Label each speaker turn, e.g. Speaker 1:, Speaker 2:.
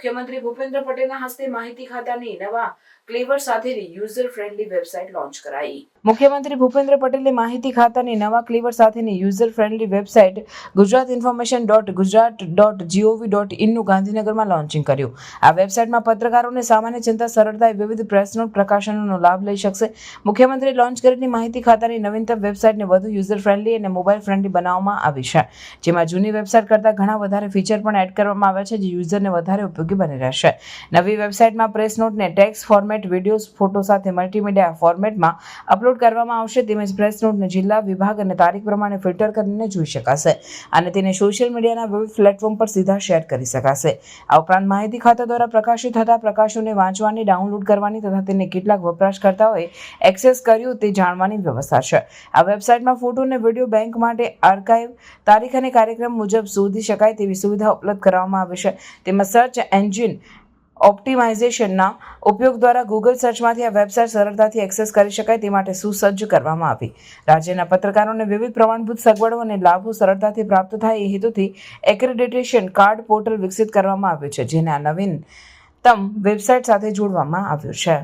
Speaker 1: મુખ્યમંત્રી ભૂપેન્દ્ર પટેલના હસ્તે માહિતી ખાતાની નવા ક્લેવર સાથેની યુઝર ફ્રેન્ડલી વેબસાઇટ લોન્ચ કરાઈ. મુખ્યમંત્રી ભૂપેન્દ્ર પટેલે માહિતી ખાતાની નવા ક્લેવર સાથેની user friendly website Gujarat information dot Gujarat dot GOV dot ઇનનું ગાંધીનગરમાં લોન્ચિંગ કર્યું. આ વેબસાઇટમાં પત્રકારોને સામાન્ય જનતા, સરળતાએ વિવિધ પ્રેસ નોટ પ્રકાશનોનો લાભ લઈ શકશે. મુખ્યમંત્રી લોન્ચ કરેલી માહિતી ખાતાની નવીનતમ વેબસાઇટને વધુ યુઝર ફ્રેન્ડલી અને મોબાઈલ ફ્રેન્ડલી બનાવવામાં આવી છે. જેમાં જૂની વેબસાઇટ કરતાં ઘણા વધારે ફીચર પણ એડ કરવામાં આવ્યા છે, જે યુઝરને વધારે ઉપયોગી બની રહેશે. નવી વેબસાઇટમાં પ્રેસ નોટને ટેક્સ્ટ ફોર્મેટ વિડીયોઝ ફોટો સાથે મલ્ટીમીડિયા ફોર્મેટમાં અપલોડ કરવામાં આવશે. તેમજ પ્રેસ નોટને જિલ્લા, વિભાગ અને તારીખ પ્રમાણે ફિલ્ટર કરીને જોઈ શકાશે. અને તેને સોશિયલ મીડિયાના વિવિધ પ્લેટફોર્મ પર સીધા શેર કરી શકાશે. આ ઉપરાંત માહિતી ખાતા દ્વારા પ્રકાશિત થતા પ્રકાશોને વાંચવાની ડાઉનલોડ કરવાની તથા તેને કેટલાક વપરાશકર્તાઓએ એક્સેસ કર્યું તે જાણવાની વ્યવસ્થા છે. આ વેબસાઇટમાં ફોટો અને વીડિયો બેંક માટે આર્કાઇવ તારીખ અને કાર્યક્રમ મુજબ શોધી શકાય તેવી સુવિધા ઉપલબ્ધ કરવામાં આવી છે. તેમાં સર્ચ એન્જિન ઓપ્ટિમાઇઝેશનના ઉપયોગ દ્વારા ગૂગલ સર્ચમાંથી આ વેબસાઇટ સરળતાથી એક્સેસ કરી શકાય તે માટે સુસજ્જ કરવામાં આવી. રાજ્યના પત્રકારોને વિવિધ પ્રમાણભૂત સગવડો અને લાભો સરળતાથી પ્રાપ્ત થાય એ હેતુથી એક્રેડિટેશન કાર્ડ પોર્ટલ વિકસિત કરવામાં આવ્યું છે, જેને આ નવીનતમ વેબસાઇટ સાથે જોડવામાં આવ્યું છે.